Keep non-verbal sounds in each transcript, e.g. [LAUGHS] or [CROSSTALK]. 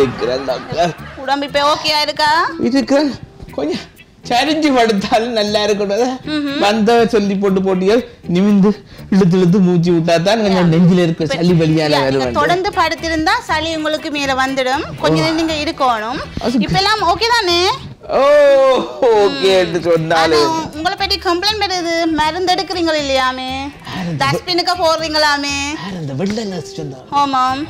இருக்கிறேன் டாக்டர் உடம்பு இப்போ ஓகேயா இருக்கா. இருக்கிறேன் கொஞ்சம் சரிஞ்சு படுத்தாலும் நல்லா இருக்கணும். வந்த சொல்லி போட்டு போட்டியோ நிமிந்து இழுத்து இழுத்து மூச்சு விட்டா தான் கொஞ்சம் நெஞ்சில இருக்க சளி வருவேன். தொடர்ந்து படுத்திருந்தா சளி உங்களுக்கு மேல வந்துடும். கொஞ்ச நேரம் நீங்க இருக்கணும். இப்ப எல்லாம் ஓகே தானே? ஓ ஓகே என்று உங்களை பற்றி கம்ப்ளைண்ட் பண்ணுது மருந்து எடுக்கிறீங்க இல்லையாமே? டஸ்ட்பினுக்கு போடுறீங்களாமே? அந்த வெள்ளை ஆமாம்.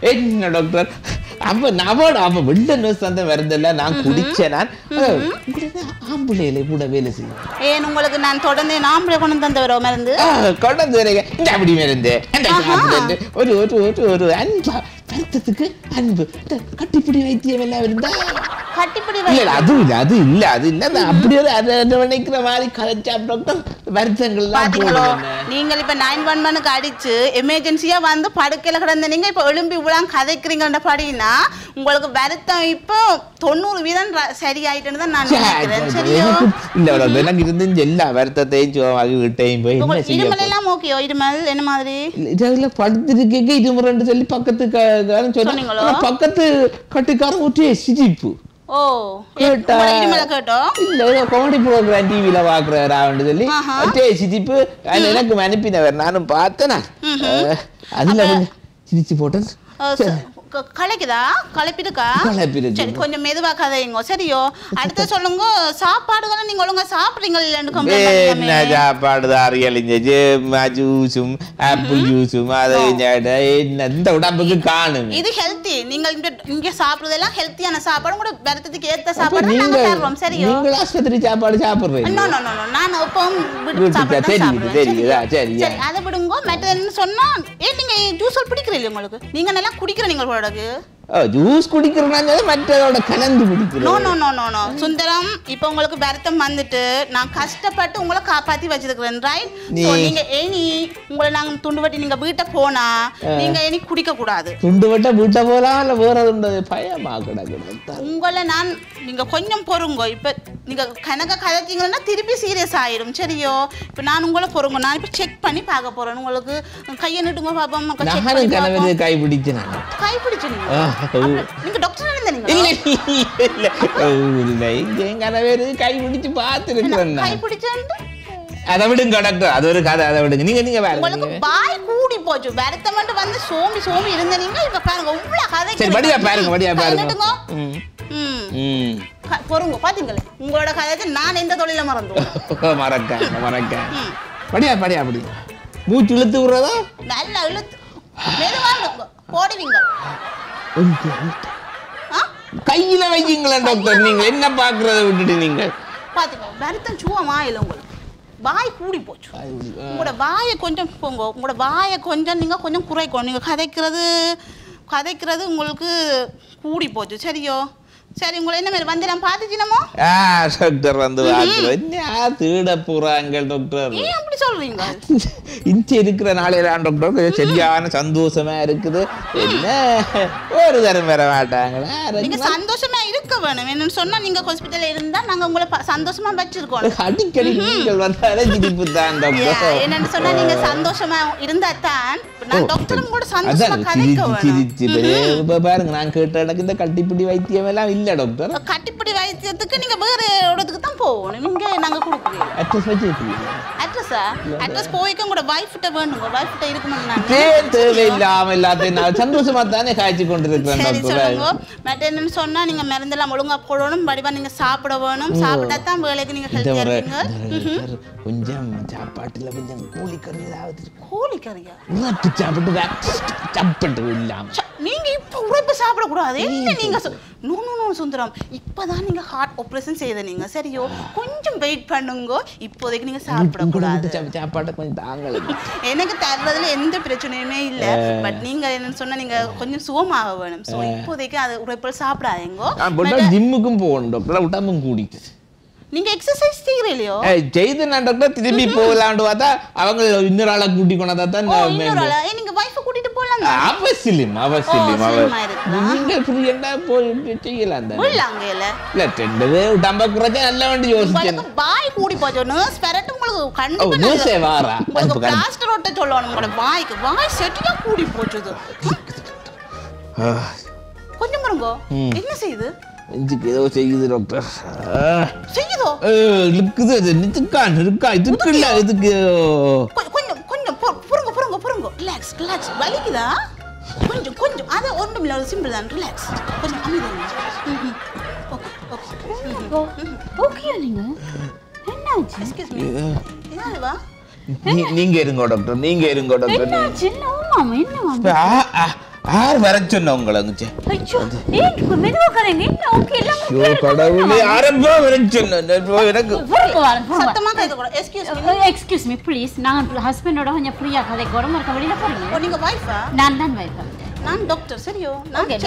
என்ன டாக்டர் அப்ப நவோட அப்ப வெள்ளை நர்ஸ் அந்த நான் குடிச்சேன் நான். ஆம்புலையில கூட வேலை செய்யும். ஏன் உங்களுக்கு நான் தொடர்ந்து நாம்பளை கொண்டு தந்து வர மருந்து? கொண்டு வந்து வரீங்க. இந்த அப்படி மருந்து. ஒரு ஒரு ஒரு ஒரு அன்பா வருத்தத்துக்கு அன்பு. கட்டிப்பிடி வைத்தியம் எல்லாம் இருந்தா இல்ல அது இல்ல அது இல்ல அது இல்ல அப்படி ஒரு அதை நினைக்கிற மாதிரி கதைச்சா டாக்டர் வருத்தங்கள்லாம் நீங்கள் இப்ப நைன் ஒன் ஒனுக்கு அடிச்சு எமர்ஜென்சியா வந்து படுக்கையில கிடந்த நீங்க இப்ப எழும்பி இவ்வளவு கதைக்கிறீங்கன்ற படினா உங்களுக்கு வருத்தம் இப்போ தொண்ணூறு வீதம் சரியாயிட்டுன்னு தான் நான் நினைக்கிறேன். சரியோ? இல்ல எனக்கு இருந்து எல்லா வருத்தத்தையும் சுகமாக விட்டையும் போய் இருமல் எல்லாம் ஓகேயோ இருமல் என்ன மாதிரி? இதுல படுத்திருக்கேங்க இருமுறைன்னு சொல்லி பக்கத்து சொன்னீங்களோ? பக்கத்து கட்டுக்காரன் ஒற்றே சிரிப்பு. ஓ காமெடி ப்ரோக்ராம் டிவில பாக்குறாரு சொல்லி. சிரிப்பு. எனக்கு அனுப்பினவர் நானும் பார்த்தேன். அதுல சிரிச்சு போட்டேன். கலைக்குதா? களைப்பிருக்கு. சரி கொஞ்சம் மெதுவா கதையுங்க. சரியோ. அடுத்து சொல்லுங்க சாப்பாடுகளை நீங்க ஒழுங்கா சாப்பிடுறீங்க என்ன. சாப்பாடு அறியலிஞ்சு ஜூஸும் ஆப்பிள் ஜூஸும் அதை இந்த உடம்புக்கு காணும் இது ஹெல்த்தி நீங்க இங்க இங்க சாப்பிடுறதெல்லாம் ஹெல்த்தியான சாப்பாடு கூட வருத்தத்துக்கு ஏத்த சாப்பாடு நீங்க தர்றோம். சரியோ. நீங்கள் ஆஸ்பத்திரி சாப்பாடு சாப்பிடுறீங்க நோ நோ நோ நான் எப்பவும் சாப்பாடு தெரியுது, சரியா? சரியா. சரி அதை விடுங்க. என்ன சொன்னா ஏன் நீங்க ஜூஸ் பிடிக்கிறீங்க உங்களுக்கு? நீங்க நல்லா குடிக்கிற நீங்க पड़ गए। ஜூஸ் குடிக்கிறனால மற்றதோட கலந்து நோ குடிக்கிறோம் no no no no Sundaram இப்போ உங்களுக்கு வருத்தம் வந்துட்டு நான் கஷ்டப்பட்டு உங்களை காப்பாத்தி வச்சிருக்கிறேன் ரைட் நீ- நீங்க ஏனி உங்களை நாங்க துண்டு வட்டி நீங்க வீட்டை போனா நீங்க ஏனி குடிக்க கூடாது. துண்டு வட்ட வீட்டை போலாம் இல்ல வேற உண்டது பயமா உங்களை நான் நீங்க கொஞ்சம் பொறுங்க. இப்ப நீங்க கணக்க கதைச்சிங்கன்னா திருப்பி சீரியஸ் ஆயிடும் சரியோ? இப்ப நான் உங்களை பொறுங்க. நான் இப்ப செக் பண்ணி பார்க்க போறேன். உங்களுக்கு கையை நீட்டுங்க பாப்போம். கை பிடிச்சு கை பிடிச்சு கை நான் பிடிச்சேன்ட்டு அதை விடுங்க டாக்டர் அது ஒரு கதை அதை விடுங்க நீங்க நீங்க வேற உங்களுக்கு பாய் கூடி போச்சு வருத்தம் மட்டும் வந்து சோம்பி சோம்பி இருந்த நீங்க இப்ப பாருங்க இவ்வளவு கதை சரி படியா பாருங்க படியா பாருங்க பொறுங்க பாத்தீங்களே உங்களோட கதைக்கு நான் எந்த தொழில மறந்துவேன் மறக்க மறக்க. படியா படியா அப்படி மூச்சு இழுத்து விடுறதா நல்லா இழுத்து மெதுவா. போடுவீங்க கையில வைக்கீங்களா டாக்டர் நீங்க என்ன பாக்குறத விட்டுட்டு நீங்க? பாத்துக்கோ வருத்தம் சுவமா இல்லை உங்களுக்கு வாய் கூடி போச்சு. உங்களோட வாயை கொஞ்சம் போங்க. உங்களோட வாயை கொஞ்சம் நீங்க கொஞ்சம் குறைக்கும் நீங்க கதைக்கிறது கதைக்கிறது உங்களுக்கு கூடி போச்சு. சரியோ? சரி உங்களை என்ன மாதிரி வந்து நான் பார்த்துச்சினமோ ஆ டாக்டர் வந்து என்ன தேட போறாங்க டாக்டர் ஏன் அப்படி சொல்றீங்க? இஞ்சி இருக்கிற நாளையெல்லாம் டாக்டர் கொஞ்சம் சரியான சந்தோஷமா இருக்குது. என்ன? ஒரு தரம் வர மாட்டாங்களா நீங்க சந்தோஷமா இருக்க வேணும். என்னன்னு சொன்னா நீங்க ஹாஸ்பிட்டல்ல இருந்தா நாங்க உங்களை சந்தோஷமா வச்சிருக்கோம். [LAUGHS] அடிக்கடி நீங்கள் வந்தாலே சிரிப்பு தான் டாக்டர் என்னன்னு சொன்னா நீங்க சந்தோஷமா இருந்தா தான் நான் டாக்டரும் கூட சந்தோஷமா கதைக்க வேணும். பாருங்க நான் கேட்ட எனக்கு இந்த கட்டிப்பிடி வைத்தியம் எல்லாம் இல்ல. டாக்டர் கட்டிப்பிடி வைத்தியத்துக்கு நீங்க வேற இடத்துக்கு தான் போகணும் இங்க நாங்க கொடுக்குறோம் அட்ரஸ் வச்சிருக்கீங்க அட்ரஸா அட்ரஸ் போய்க்க உங்களோட வைஃப் கிட்ட வேணுங்க வைஃப் கிட்ட இருக்கணும் நான் தேவை தேவையில்லாம எல்லாத்தையும் நான் சந்தோஷமா தானே காய்ச்சி கொண்டிருக்கிறேன் டாக்டர் மற்ற என்னன்னு சொன்னா நீங்க மருந்தெல்லாம் ஒழுங்கா போடணும் வடிவா நீங்க சாப்பிட வேணும் சாப்பிட்டா தான் வேலைக்கு நீங்க ஹெல்த்தியா இருப்பீங்க கொஞ்சம் சாப்பாட்டுல கொஞ்சம் கூலி கறி ஏதாவது. கோழி கறியா உரட்டு சாப்பிட்டு சாப்பிட்டு இல்லாம நீங்க இப்ப உழைப்பு சாப்பிடக்கூடாது என்ன நீங்க நோ நோ நோ சுந்தரம். இப்பதான் நீங்க ஹார்ட் ஆபரேஷன் செய்த நீங்க சரியோ? கொஞ்சம் வெயிட் பண்ணுங்க. இப்போதைக்கு நீங்க உங்களோட சாப்பிடக்கூடாது. வீட்டு சாப்பா- சாப்பாட்டை கொஞ்சம் தாங்கல. எனக்கு தர்றதுல எந்த பிரச்சனையுமே இல்ல. பட் நீங்க என்னன்னு சொன்னா நீங்க கொஞ்சம் சுகமாக வேணும். சோ இப்போதைக்கு அது உழைப்பில் சாப்பிடாதீங்கோ. ஜிம்முக்கும் போகணும் டாக்டர் உடம்பும் கூடிட்டு. நீங்க எக்ஸசைஸ் செய்யறீங்களோ செய்து நான் டாக்டர் திரும்பி போகலான்னு பார்த்தா அவங்க இன்னொரு ஆளை கூட்டி கொண்டா தான் நீங்க வைஃபை கூட்டிட்டு போலாம் அவசியம் அவசியம். நீங்க ஃப்ரீயா போய் செய்யலாம் தானே? உள்ள அங்கேல இல்ல ரெண்டு பேர் டம்ப குறைச்சா நல்ல வண்டி உங்களுக்கு பாய் கூடி போச்சு நர்ஸ் பெரட்டு உங்களுக்கு கண்டிப்பா நல்ல- வாரா? உங்களுக்கு பிளாஸ்டர் ஒட்ட சொல்லணும் உங்களோட வாய்க்கு. வாய் செட்டியா கூடி போச்சுது. கொஞ்சம் பாருங்க. என்ன செய்யுது? நெஞ்சுக்கு ஏதோ செய்யுது டாக்டர். செய்யுதோ? ஏ, இழுக்குது அது. நித்துக்கா நிற்கா இதுக்கு இல்ல இதுக்கு. கொஞ்சம் கொஞ்சம் புருங்க புருங்க புருங்க ரிலாக்ஸ் ரிலாக்ஸ் வலிக்குதா? கொஞ்சம் கொஞ்சம். அது ஒன்றும் இல்லை ஒரு சிம்பிள் தான். ரிலாக்ஸ் கொஞ்சம் அமைதி ஓகே நீங்க? என்னாச்சு? எக்ஸ்கியூஸ் மீ என்னவா நீ- நீங்க இருங்க டாக்டர் நீங்க இருங்க டாக்டர் என்ன மாமா என்ன மாமா? யார் வர சொன்ன உங்களை அங்குச்சு. ஐயோ கடவுளே ஆரம்பா வர சொன்ன எனக்கு சத்தமா கேட்கக்கூடாது excuse me excuse me please நாங்கள் ஹஸ்பண்டோட கொஞ்சம் ஃப்ரீயா கதை கூட இருக்க வெளியில வைஃபா நான் தான் வைப்பேன் நான் டாக்டர் சரியோ? நான் ஓகே check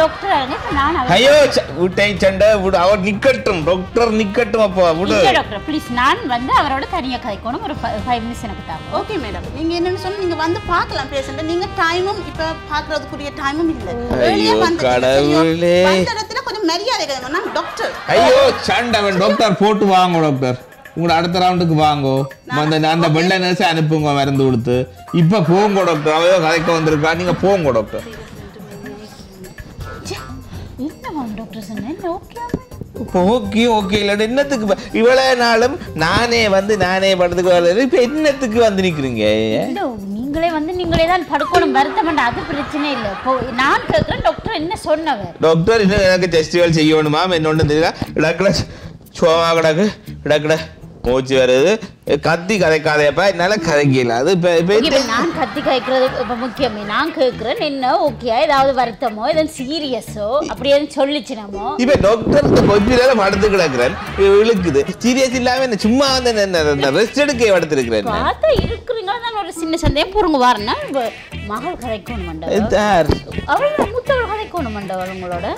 டாக்டர் ஆகுங்க இப்ப நான் அவர் ஐயோ ச- விட்டை சண்டை விடு அவர் நிக்கட்டும். டாக்டர் நிக்கட்டும் அப்போ விடு இல்ல டாக்டர் ப்ளீஸ் நான் வந்து அவரோட தனியா கதைக்கணும். ஒரு ஃபைவ் மினிட்ஸ் எனக்கு தாங்க. ஓகே மேடம் நீங்க என்னன்னு சொன்னா நீங்க வந்து பார்க்கலாம் பேஷண்ட நீங்க டைமும் இப்ப பாக்குறதுக்குரிய டைமும் இல்ல. ஐயோ, கடவுளே. வந்த இடத்துல கொஞ்சம் மரியாதை கேளுங்க நான் டாக்டர் ஐயோ சண்டை அவன் டாக்டர் போட்டு வாங்க டாக்டர் உங்களை அடுத்த ரவுண்டுக்கு வாங்கோ. அந்த அந்த வெள்ளை நர்ஸ் அனுப்புங்க மருந்து கொடுத்து. இப்ப போங்க டாக்டர் அவையோ கதைக்க வந்திருக்கா. நீங்க போங்க டாக்டர் ஓகே ஓகே ஓகே இல்ல என்னத்துக்கு இவ்வளவு நாளும் நானே வந்து நானே படத்துக்கு வரல இப்ப என்னத்துக்கு வந்து நிக்கிறீங்க? இல்ல நீங்களே வந்து நீங்களே தான் படுக்கணும். வருத்தம் அது பிரச்சனை இல்ல. இப்போ நான் கேட்குறேன் டாக்டர் என்ன சொன்னவர்? டாக்டர் இன்னும் எனக்கு ஃபெஸ்டிவல் செய்யணுமா? என்னொன்று தெரியல இடக்கட சோமா கிடக்கு. இடக்கட மூச்சு வருது. கத்தி கதைக்காதையப்பா என்னால கதைக்கல. அது நான் கத்தி கேட்கறது இப்ப முக்கியமே. நான் கேட்கிறேன் என்ன ஓகே ஏதாவது வருத்தமோ ஏதாவது சீரியஸோ அப்படி எதுவும் சொல்லிச்சுனமோ? இப்ப டாக்டர் கொப்பில படுத்து கிடக்குறேன். இழுக்குது. சீரியஸ் இல்லாம என்ன சும்மா வந்து ரெஸ்ட் எடுக்க படுத்திருக்கிறேன் பார்த்தா இருக்கிறீங்களா? தான் ஒரு சின்ன சந்தேகம். பொறுங்க வரனா மகள் கதைக்கணும் மண்டவர். அவள் மூத்தவள் கதைக்கணும் மண்டவர் உங்களோட?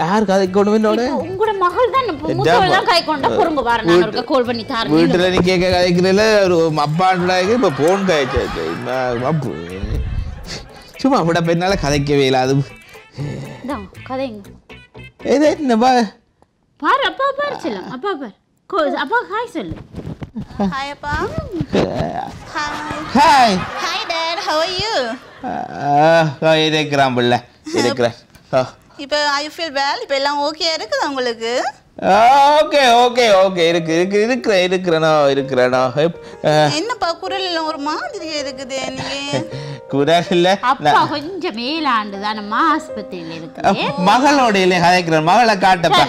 யார் கதைக்கணும் என்னோட இப்போ உங்களோட மகள் தான் மூத்தவள் தான் கதைக்கொண்டா பொறுங்க வர நான் அவருக்கு கால் பண்ணி தாரேன். வீட்டுல நீ கேட்க கதைக்கிறதுல ஒரு அப்பாண்டாக இப்ப போன் கதைச்சாச்சு அப்பு சும்மா விட பெண்ணால கதைக்கவே இல்லை அது. இதான் கதைங்க. ஏதோ என்னப்பா பாரு. அப்பா பாரு செல்லம். அப்பா பாரு. கோ- அப்பா ஹாய் சொல்லு. ஹாய் அப்பா. Hi hi hi dad how are you இருக்கிறான் பிள்ளை இருக்கிறேன் இப்போ ஐ ஃபீல் வெல் இப்போ எல்லாம் ஓகே இருக்குதா உங்களுக்கு? ஓகே ஓகே ஓகே இருக்கு இருக்கு இருக்கிறேன் இருக்கிறேனோ. இருக்கிறேனோ என்னப்பா குரல் எல்லாம் ஒரு மாதிரி இருக்குது நீங்க [LAUGHS] குரல் இல்லை. அப்பா கொஞ்சம் மேலாண்டு தானம்மா ஆஸ்பத்திரியில இருக்கு. மகளோட இல்லை கதைக்கிறேன். மகளை காட்டப்பா.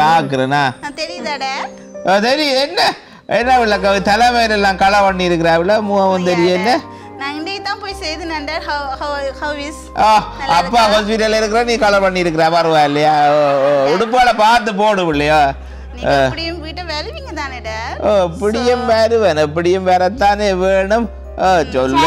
பார்க்குறேனா நான் தெரியுதா. தெரியும் என்ன என்ன இல்லை தலைமையிலாம் களை பண்ணி இருக்கிறாவில மூவம் தெரியல நான் இன்றைக்கு தான் போய் செய்தேன் dad how how how is அப்பா ஹாஸ்பிட்டல்ல இருக்கிற நீ கலர் பண்ணி இருக்கிற பரவாயில்லையா ஓ, ஓ, உடுப்பால பார்த்து போடு இல்லையா எப்படியும் வீட்டை வேலுவீங்க தானே டாட் ஓ எப்படியும் வருவேன் எப்படியும் வரத்தானே வேணும். ஓ. சொல்ல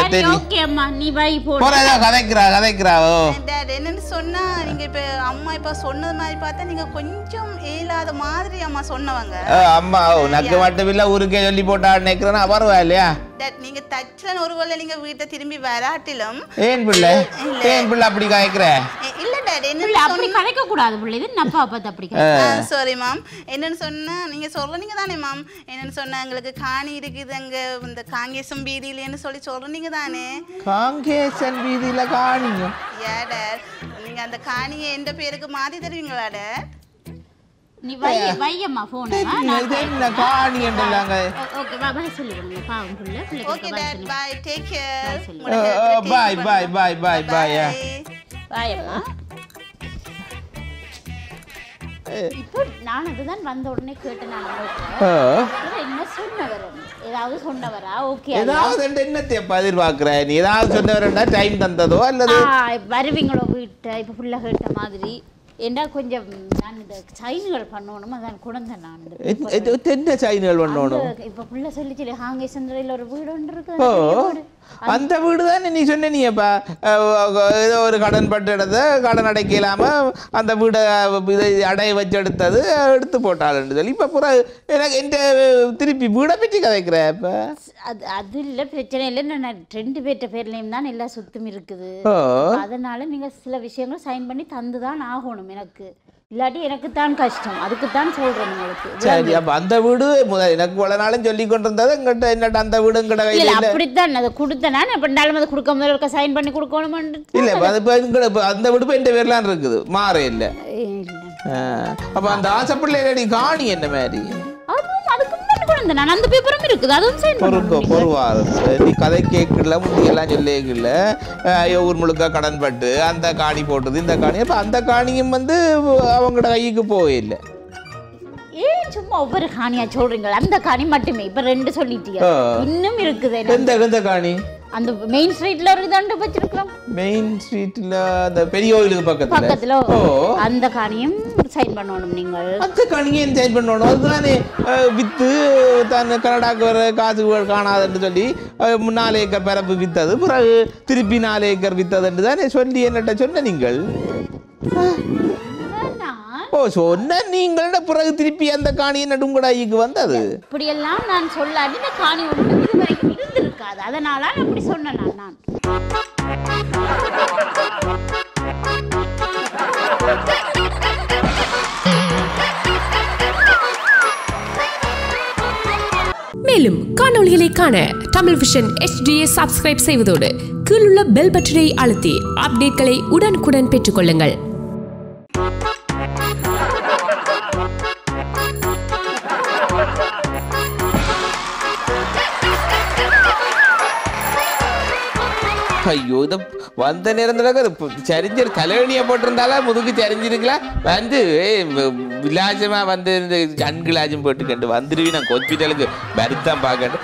சொன்னா நீங்க இப்ப அம்மா இப்ப சொன்னது மாதிரி பார்த்தா நீங்க கொஞ்சம் இயலாத மாதிரி அம்மா சொன்னவங்க. ஓ, அம்மா ஓ நக்கு மட்டும் இல்ல ஊருக்கே சொல்லி போட்டா நினைக்கிறேன்னா பரவாயில்லையா டாட் நீங்க தச்சலன் ஒருவேளை நீங்க வீட்டை திரும்பி வராட்டிலும் ஏன் பிள்ளை? ஏன் பிள்ளை அப்படி காய்க்கிற? இல்ல டாட் இல்ல என்னன்னு அப்படி கதைக்க கூடாது பிள்ளை. இது நப்பா பார்த்து அப்படி. சாரி மேம் என்னன்னு சொன்னா நீங்க சொல்றீங்க தானே மேம் என்னன்னு சொன்னா எங்களுக்கு காணி இருக்குது அங்க இந்த காங்கேசம் வீதியிலன்னு சொல்லி சொல்றீங்க தானே காங்கேசன் வீதியில காணிங்க ஏ டாட் நீங்க அந்த காணியை எந்த பேருக்கு மாத்தி தருவீங்களா டாட் நீ வை வையம்மா போன இது என்ன காணி என்றாங்க? ஓகே வா பாவம் பிள்ளை டாட் பை டேக் கேர் இப்போ நான் அதுதான் வந்த உடனே கேட்டேன் நான் என்ன சொன்னவர்? ஏதாவது சொன்னவரா? ஓகே ஏதாவது என்னத்தை எதிர்பார்க்கிற நீ? ஏதாவது சொன்னவரா டைம் தந்ததோ அல்லது? வருவீங்களோ வீட்டை? இப்போ ஃபுல்லாக கேட்ட மாதிரி. ஏண்டா கொஞ்சம் நான் இந்த சைன்கள் பண்ணணும்? அதான் குழந்தை நான் இந்த என்ன சைன்கள் பண்ணணும். இப்ப புள்ள சொல்லி சொல்லி ஹாங்கே சந்திரையில் ஒரு வீடு ஒன்று இருக்கு அந்த வீடு. தானே நீ சொன்ன நீ அப்ப ஏதோ ஒரு கடன் பட்டு இடத்த கடன் அடைக்க இல்லாம அந்த வீடை இதை அடைய வச்சு எடுத்தது எடுத்து போட்டாளுன்னு சொல்லி இப்ப புற எனக்கு எந்த திருப்பி வீடை பற்றி கதைக்கிற இப்ப அது அது இல்ல பிரச்சனை இல்லை. நான் ரெண்டு பேர்ட்ட பேர்லயும் தான் எல்லா சொத்தும் இருக்குது. அதனால நீங்க சில விஷயங்கள் சைன் பண்ணி தந்து தான் ஆகணும் எனக்கு. இல்லாட்டி எனக்கு தான் கஷ்டம். அதுக்கு தான் சொல்றேன் உங்களுக்கு. சரி அப்ப அந்த வீடு முதல் எனக்கு இவ்வளவு நாளும் சொல்லி கொண்டிருந்தது எங்கிட்ட என்னட்ட அந்த வீடு எங்கிட்ட இல்ல கையில இல்ல, அப்படித்தான். அதை கொடுத்தேன் நான் எப்படினாலும் அதை கொடுக்க முதல்ல இருக்க சைன் பண்ணி கொடுக்கணும்னு இல்ல இப்ப அது இப்ப எங்கட- இப்ப அந்த வீடு இப்ப எந்த பேர்லாம் இருக்குது. மாற இல்ல. அப்ப அந்த ஆசைப்பிள்ளை காணி என்ன மாதிரி? அதுவும் இருந்தேன் நான் அந்த பேப்பரும் இருக்குது. அதுவும் சைன் பொறுக்க பண்ணுறோம் பொறுவார் நீ கதை கேட்கல முந்தியெல்லாம் சொல்லிக்கல ஊர் முழுக்க கடன் பட்டு அந்த காணி போட்டது இந்த காணி. அப்ப அந்த காணியும் வந்து அவங்களோட கைக்கு போகல ஏன் சும்மா ஒவ்வொரு காணியா சொல்றீங்க. அந்த காணி மட்டுமே. இப்ப ரெண்டு சொல்லிட்டீங்க. இன்னும் இருக்குது. எந்த எந்த காணி? அந்த மெயின் ஸ்ட்ரீட்ல ஒரு தண்டு வச்சிருக்கிறோம் மெயின் ஸ்ட்ரீட்ல அந்த பெரிய கோயிலுக்கு பக்கத்துல? பக்கத்துல. அந்த காணியும் சைன் பண்ணணும் நீங்கள். அந்த காணியை என்ஜாய் பண்ணணும்? அதுதானே வித்து தான் கனடாக்கு வர காசு காணாதுன்னு சொல்லி நாலு ஏக்கர் பரப்பு வித்தது பிறகு திருப்பி நாலு ஏக்கர் வித்ததுன்னு தானே சொல்லி என்னட்ட சொன்ன நீங்கள்? ஓ சொன்ன நீங்களோட பிறகு திருப்பி அந்த காணியை நடுங்கடாய்க்கு வந்தது? இப்படியெல்லாம் நான் சொல்லாட்டி இந்த காணி ஒன்று இது வரைக்கும் இருந்திருக்காது. அதனால நான் அப்படி சொன்னேன் நான் மேலும் காணொளிகளை காண தமிழ் விஷன் HDயை சப்ஸ்கிரைப் செய்வதோடு கீழுள்ள பெல் பட்டனை அழுத்தி அப்டேட்களை உடனுக்குடன் பெற்றுக்கொள்ளுங்கள். ஐயோ இதை வந்த நேரத்துல சரிஞ்சு தலைவணியை போட்டிருந்தாலும் முதுகு சரிஞ்சிருக்கலாம் வந்து ஏய், வந்து இந்த கண்கிலாஜம் போட்டுக்கண்டு. வந்துருவி நான் ஹாஸ்பிட்டலுக்கு வருத்தம் பார்க்கட்டு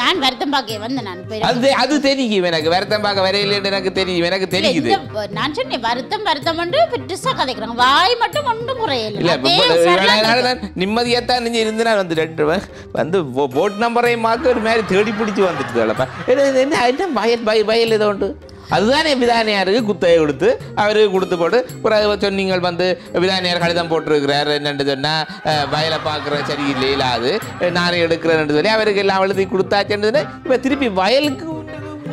நான் வருத்தம் பார்க்க வந்தேன் நான் அது அது தெரியும் எனக்கு. வருத்தம் பார்க்க வரையிலேன்னு எனக்கு தெரியும். எனக்கு தெரியுது. நான் சொன்னேன் வருத்தம் வருத்தம் பெருசா கதைக்கிறாங்க. வாய் மட்டும் ஒன்றும் குறையல. இல்ல நிம்மதியாத்தான் நீங்க இருந்து நான் வந்து ரெண்டு வந்து போட் நம்பரையும் மாக்க ஒரு மாதிரி தேடி பிடிச்சி வந்துட்டு என்ன என்ன வயல் வயல் ஏதோ உண்டு? அதுதானே விதானியாருக்கு குத்தகை கொடுத்து அவருக்கு கொடுத்து போட்டு பிறகு சொன்னீங்கள் வந்து விதானியார் கடிதம் போட்டிருக்கிறார் என்னன்னு சொன்னா வயலை பார்க்குற சரியில்லை இல்லாது நானே எடுக்கிறேன்னு சொல்லி அவருக்கு எல்லாம் எழுதி கொடுத்தாச்சுன்னு இப்போ திருப்பி வயலுக்கு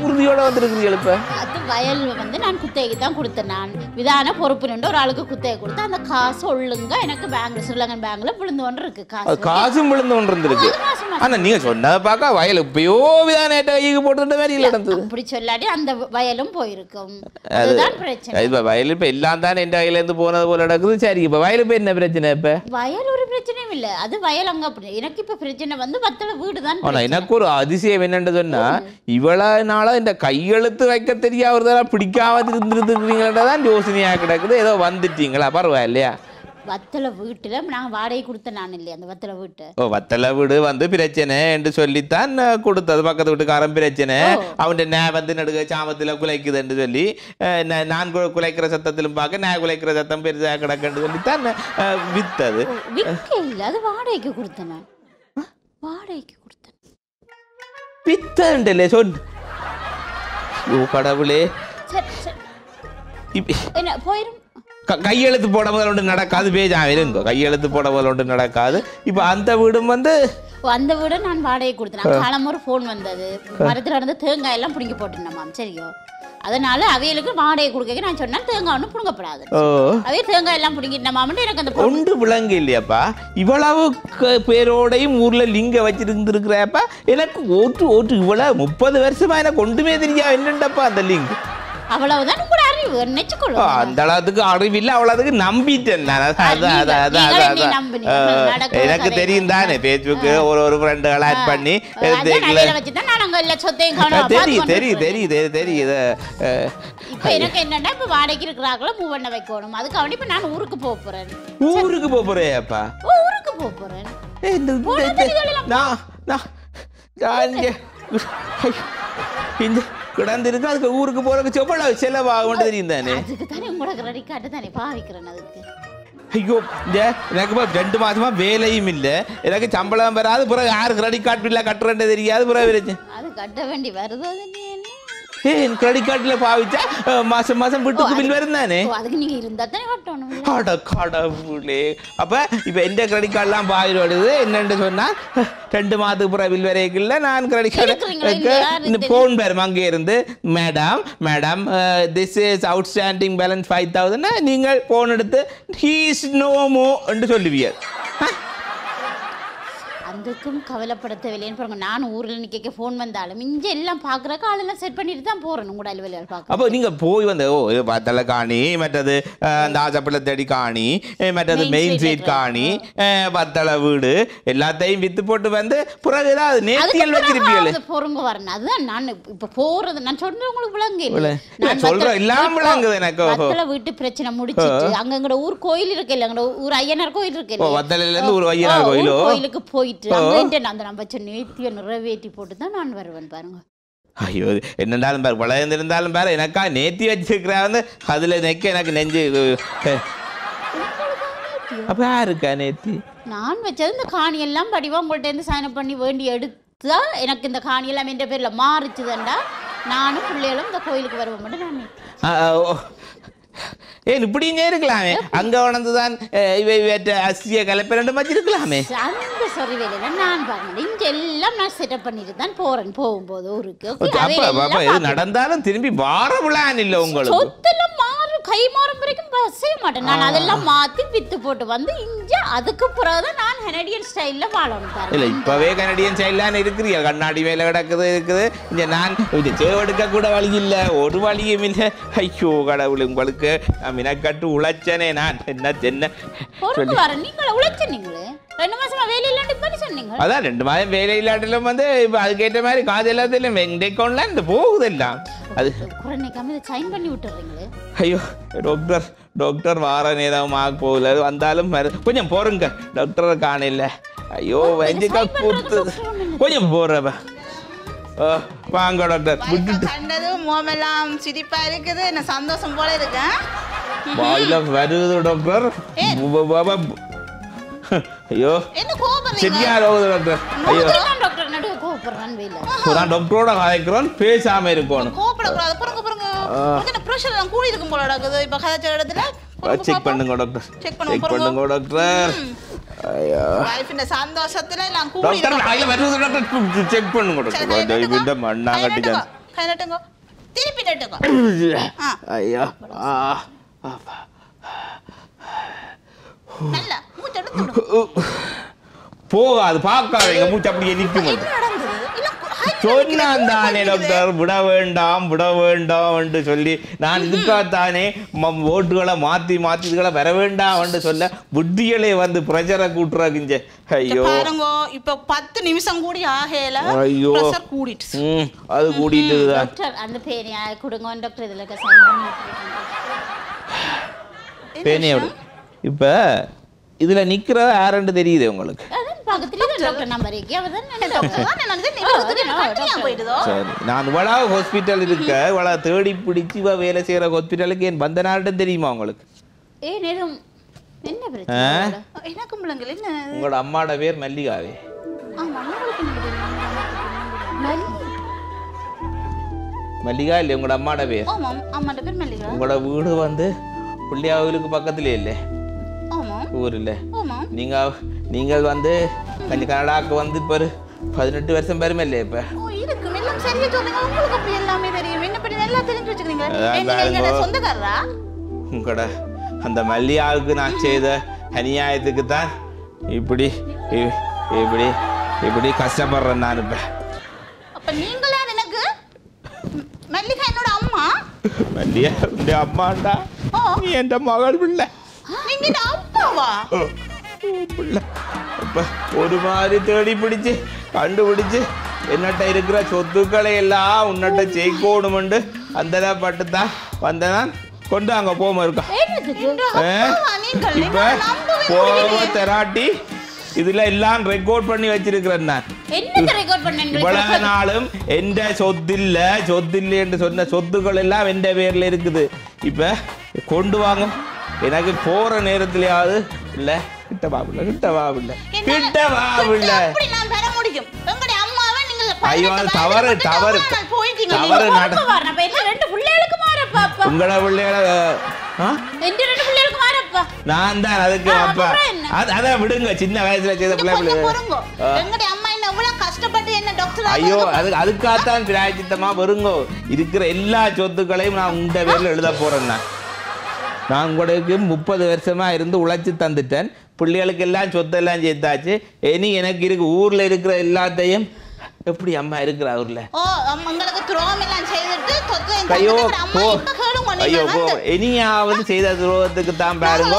உறுதியோட வந்திருக்கிறீங்க இப்ப? அது வயல் வந்து நான் குத்தகைக்கு தான் கொடுத்தேன் நான். விதான பொறுப்பு நின்று ஒரு ஆளுக்கு குத்தகை கொடுத்து அந்த காசு ஒழுங்கா எனக்கு பேங்க்ல ஸ்ரீலங்கன் பேங்க்ல விழுந்து கொண்டு இருக்கு காசு காசும் விழுந்து கொண்டு இருந்திருக்கு. ஆனா நீங்க சொன்னதை பார்க்க வயல் இப்பயோ விதானேட்ட கைக்கு போட்டுட்ட மாதிரி இல்லை நடந்தது. அப்படி சொல்லாட்டி அந்த வயலும் போயிருக்கும். அது அதுதான் பிரச்சனை. இப்ப வயல் இப்ப எல்லாம் தான் என் வயல இருந்து போனது போல நடக்குது. சரி இப்ப வயல் இப்ப என்ன பிரச்சனை இப்ப? வயல் ஒரு பிரச்சனையும் இல்ல. அது வயல் அங்க அப்படி. எனக்கு இப்ப பிரச்சனை வந்து வத்தல வீடு தான் எனக்கு ஒரு அதிசயம் என்னன்னு சொன்னா இவ்வளவு நாளா இந்த கையெழுத்து வைக்க தெரியாததெல்லாம் பிடிக்காம இருந்திருக்கிறீங்களா யோசனையா கிடக்குது. ஏதோ வந்துட்டீங்களா? பரவாயில்லையா? வத்தல வீட்டுல நாங்க வாடகை கொடுத்தேன் நான் இல்லையா அந்த வத்தல வீட்டு? ஓ வத்தல வீடு வந்து பிரச்சனை என்று சொல்லித்தான் கொடுத்தது. பக்கத்து வீட்டுக்காரன் பிரச்சனை. அவன் நே வந்து நடுக சாமத்துல குலைக்குதுன்னு சொல்லி நான் குலைக்கிற சத்தத்திலும் பார்க்க நான் குலைக்கிற சத்தம் பெருசா கிடக்குன்னு சொல்லித்தான் வித்தது. விற்க இல்ல. அது வாடகைக்கு கொடுத்தேன். நான் வாடகைக்கு கொடுத்தேன். வித்தண்டலே சொல். ஓ கடவுளே. கையெழுத்து போட முதல் ஒன்று நடக்காது பேஜா இருங்க. கையெழுத்து போட முதல் ஒன்று நடக்காது. இப்போ அந்த வீடும் வந்து? அந்த வீட நான் வாடகை கொடுத்தேன். காலம் ஒரு ஃபோன் வந்தது. மரத்துல இருந்து தேங்காய் எல்லாம் பிடுங்கி போட்டுருந்தேன் சரியோ? அதனால அவைகளுக்கு வாடகை கொடுக்க நான் சொன்னேன் தேங்காய் ஒன்றும் பிடுங்கப்படாது. அவைய தேங்காய் எல்லாம் பிடுங்கிட்டமாமட்டு எனக்கு அந்த ஒன்று விளங்கு இல்லையாப்பா? இவ்வளவு பேரோடையும் ஊர்ல லிங்க வச்சிருந்துருக்கிறப்ப. எனக்கு ஓட்டு ஓட்டு இவ்வளவு முப்பது வருஷமா எனக்கு ஒன்றுமே தெரியா என்னண்டப்பா அந்த லிங்க்? அவ்வளவுதான் அறிவு அந்த அளவுக்கு அறிவில்லை அவ்வளவுக்கு நம்பிட்டேன் எனக்கு தெரியும் தானே ஒரு ஒரு ஃப்ரெண்டுகள் ஆட் பண்ணி தெரியும் தெரியும் தெரியும் தெரியுது இப்ப எனக்கு என்னன்னா இப்ப வாடகைக்கு இருக்கிறாங்களோ மூவ் பண்ண வைக்கணும். அதுக்கு அவனி இப்ப நான் ஊருக்கு போக போறேன். ஊருக்கு போக போறேப்பா ஊருக்கு போக போறேன். நான் இந்த கிடந்திருக்கு அதுக்கு ஊருக்கு போறதுக்கு எவ்வளவு செலவாகும் தெரியும் தானே அதுக்கு தானே உங்களோட கிரெடிட் கார்டு தானே பாவிக்கிறேன் அதுக்கு ஐயோ இந்த எனக்கு இப்ப ரெண்டு மாசமா வேலையும் இல்ல எனக்கு சம்பளம் வராது பிறகு யாரு கிரெடிட் கார்டு பில்ல கட்டுறேன்னு தெரியாது பிறகு. அது கட்ட வேண்டி வருது நீ வரும் தானே ஓ, அதுக்கு நீங்க இருந்தா தானே கட்டணும் இல்ல? அட கடவுளே அப்ப இப்ப எந்த கிரெடிட் கார்டெல்லாம் பாயில் வருது என்னன்னு சொன்னா ரெண்டு மாதத்துக்கு பிறகு பில் வரைக்குள்ள நான் கிரெடிட்? கார்டு போன் பேரும் அங்கே இருந்து madam madam this is outstanding balance five thousand நீங்கள் போன் எடுத்து ஹீஸ் நோமோ என்று சொல்லுவீங்க அதுக்கும் கவலைப்பட தேவையில்லைன்னு பாருங்க நான் ஊர்ல நிக்க ஃபோன் வந்தாலும் இங்க எல்லாம் பாக்குறக்கு ஆளெல்லாம் செட் பண்ணிட்டு தான் போறேன் உங்களோட அலுவலகம் பார்க்க அப்போ நீங்க போய் வந்து ஓ இது பார்த்தல காணி மற்றது அந்த ஆசப்பிள்ளை தேடி காணி மற்றது மெயின் ஸ்ட்ரீட். காணி அஹ், பத்தளை வீடு எல்லாத்தையும் வித்து போட்டு வந்து பிறகு ஏதாவது நேர்த்தியல் வச்சிருப்பீங்களே பொறுங்க வரணும் அதுதான் நான் இப்ப போறது நான் சொன்னது உங்களுக்கு விளங்க இல்ல, சொல்றேன், எல்லாம் விளங்குது எனக்கு. ஓஹோ. வத்தல வீட்டு பிரச்சனை முடிச்சிட்டு அங்க ஊர் கோயில் இருக்கு இல்ல எங்கட ஊர் ஐயனார் கோயில் இருக்கு ஓ, வத்தலையில இருந்து ஒரு ஐயனார் கோயிலோ? கோயிலுக்கு போயிட்டு இருந்து அந்த நம்ம நேர்த்தியை நிறைவேற்றி போட்டு தான் நான் வருவேன் பாருங்க. ஐயோ என்னண்டாலும் பாரு வளர்ந்திருந்தாலும் பாரு எனக்கா நேத்தி வச்சிருக்கிறா வந்து அதுல நெக்க எனக்கு நெஞ்சு அப்ப யாருக்கா நேத்தி நான் வச்சது இந்த காணி எல்லாம் படிவா உங்கள்ட்ட இருந்து சைன் பண்ணி வேண்டி எடுத்தா எனக்கு இந்த காணி எல்லாம் என்ற பேர்ல மாறிச்சுதண்டா? நானும் பிள்ளைகளும் இந்த கோயிலுக்கு வருவோம் மட்டும் நான் ஏன் இப்படிங்க இருக்கலாமே. அங்க உணர்ந்துதான் இவை வேற்ற அசிய கலப்பை ரெண்டு மாதிரி இருக்கலாமே அந்த சொறி வேலையில நான் பாருங்க. இங்க எல்லாம் நான் செட்டப் பண்ணிட்டு தான் போறேன் போகும்போது ஊருக்கு. நடந்தாலும் திரும்பி வார பிளான் இல்ல உங்களுக்கு. கை மாறும் வரைக்கும் செய்ய மாட்டேன் நான் அதெல்லாம் மாத்தி வித்து போட்டு வந்து இங்க அதுக்கு பிறகுதான் நான் கனடியன் ஸ்டைல்ல வாழணும் இல்ல இப்பவே கனடியன் சைட்லான் இருக்கிறீங்க கண்ணாடி மேல கிடக்குது இருக்குது. இங்க நான் இது சேவெடுக்க கூட வழி இல்ல. ஒரு வழியும் இல்ல. ஐயோ கடவுள் உங்களுக்கு மினக்கட்டு உழைச்சனே. நான் என்ன என்ன? நீங்கள உழைச்ச நீங்களே ரெண்டு மாசமா வேலை இல்லாண்டு பண்ணி சொன்னீங்க? அதான் ரெண்டு மாதம் வேலை இல்லாட்டிலும் வந்து இப்போ அதுக்கேற்ற மாதிரி காது எல்லாத்திலும் எங்க அக்கௌண்ட்ல இந்த போகுது எல்லாம் அது குறைநிக்காம இதை சைன் பண்ணி விட்டுறீங்களே? ஐயோ டாக்டர் டாக்டர் வார நேரம் ஆக போகல. வந்தாலும் கொஞ்சம் போறங்க டாக்டரை காணல. ஐயோ வெஞ்சிக்கா கூத்து கொஞ்சம் போறப்ப வாங்க டாக்டர் விட்டுட்டு. கண்டது முகமெல்லாம் சிரிப்பா இருக்குது. என்ன சந்தோஷம் போல இருக்கு ஆ? வாயில வருது டாக்டர் ஐயோ. டாக்டர். ஐயோ. நான் டாக்டரோட கதைக்கிறோம் பேசாம இருக்கணும் கோபப்படக்கூடாது உங்களுக்கு என்ன ப்ரெஷர் எல்லாம் கூடி இருக்கும் போல நடக்குது இப்ப கதைச்ச இடத்துல செக் பண்ணுங்க டாக்டர் செக் பண்ணுங்க டாக்டர் ஐயோ. சந்தோஷத்துல எல்லாம் கூடி டாக்டர் வாயில வருது டாக்டர் செக் பண்ணுங்க டாக்டர் இந்த. மண்ணா. கை நட்டுங்க திருப்பி நட்டுங்க. ஐயோ. ஆ. நல்லா. போகாது பார்க்காதீங்க மூச்சு அப்படியே நிற்கும் சொன்னான் தானே டாக்டர் விட வேண்டாம் விட வேண்டாம் என்று சொல்லி. நான் இதுக்காகத்தானே ஓட்டுகளை மாத்தி மாத்தி இதுகளை வர வேண்டாம் என்று சொல்ல புத்திகளை வந்து பிரஷரை கூட்டுறாங்க ஐயோ. பாருங்க இப்ப பத்து நிமிஷம் கூடி ஆகல ஐயோ. ப்ரெஷர் கூடிட்டு ம் அது கூட்டிட்டு தான். டாக்டர் அந்த பேர் கொடுங்க டாக்டர் இதுல பேனே இப்ப இதுல நிக்கிறத யாருன்னு தெரியுது உங்களுக்கு? பக்கத்துலயே நான் இவ்வளோ ஹாஸ்பிட்டல் இருக்க இவ்வளோ தேடி பிடிச்சி வேலை செய்யற ஹாஸ்பிட்டலுக்கு என் வந்த நாட்டம் தெரியுமா உங்களுக்கு? உங்களோட அம்மாட பேர் மல்லிகாவே. ஆமா உங்களுக்கு என்ன தெரியும்? மல்லி. மல்லிகா இல்லை உங்களோட அம்மாட பேர்? உங்களோட வீடு வந்து பிள்ளையாவிலுக்கு பக்கத்துல இல்லை. ஊரில். ஆமாம் நீங்க நீங்கள் வந்து கொஞ்சம் கனடாவுக்கு வந்து இப்போ ஒரு பதினெட்டு வருஷம் பெருமை இல்லை இப்போ உங்களோட அந்த மல்லியாவுக்கு நான் செய்த அநியாயத்துக்கு தான் இப்படி இப்படி இப்படி கஷ்டப்படுறேன் நான் இப்போ. அப்ப நீங்களா எனக்கு? மல்லிகா என்னோட அம்மா? மல்லியா உண்ட அம்மாண்டா. என் மகள் பிள்ளை. அப்ப ஒரு மாதிரி தேடி பிடிச்சு கண்டுபிடிச்சு என்னட்ட இருக்கிற சொத்துக்களை எல்லாம் உன்னட்ட ஜெயிக்கணுமெண்டு அந்த பட்டு தான் வந்ததான் கொண்டு அங்க போம இருக்கா. இப்ப போக. தெராட்டி இதுல எல்லாம் ரெக்கார்ட் பண்ணி வச்சிருக்கிறேன் நான். இவ்வளவு நாளும் எந்த சொத்தில்ல சொத்தில்லை என்று சொன்ன சொத்துக்கள் எல்லாம் எந்த பேர்ல இருக்குது? இப்ப கொண்டு வாங்க. எனக்கு போற நேரத்திலேயாவது இல்ல. கிட்ட வாவில்ல கிட்ட வாவில்ல கிட்ட நீங்கள் ஐயோ, தவறு, தவறு. தவறு உங்களோட பிள்ளைகள நான் தான் அதுக்கு அப்பா. அதான் விடுங்க. சின்ன வயசுல செய்த பிள்ளை. ஐயோ அது அதுக்காகத்தான் பிராய்ச்சித்தமா வருங்கோ இருக்கிற எல்லா சொத்துக்களையும் நான் உங்க பேர்ல எழுத போறேன் நான் உங்களுக்கு முப்பது வருஷமா இருந்து உழைச்சி தந்துட்டேன். பிள்ளைகளுக்கு எல்லாம் சொத்தெல்லாம் சேர்த்தாச்சு. இனி எனக்கு இருக்கு ஊர்ல இருக்கிற எல்லாத்தையும். எப்படி அம்மா இருக்கிற ஊர்ல? ஓ சொத்தை ஐயோ போ. நீங்க ஐயோ போ. இனியாவது செய்த துரோகத்துக்கு தான் பாருங்க.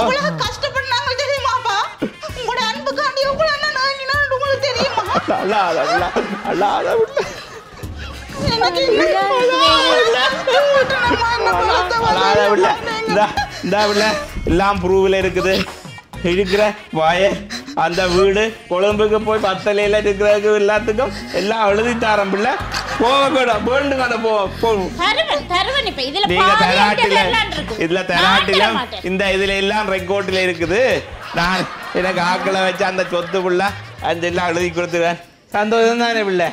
அல்லாத அல்லா அல்லாத அழாத விட வளர்த்து இந்தா இந்தா விட எல்லாம் ப்ரூவில் இருக்குது. இருக்கிற வாய அந்த வீடு கொழும்புக்கு போய் பத்தலையில் இருக்கிறதுக்கு எல்லாத்துக்கும் எல்லாம் எழுதி தரம் பிள்ளை போக கூட வேண்டுங்க அந்த போ போ. தருவன் தருவன் இப்ப. இதுல நீங்க தராட்டில. இதுல தராட்டில. இந்த இதுல எல்லாம் ரெக்கார்ட்ல இருக்குது. நான் எனக்கு ஆக்களை வச்சு அந்த சொத்து பிள்ளை அந்த எல்லாம் எழுதி கொடுத்துருவேன். சந்தோஷம் தானே பிள்ளை?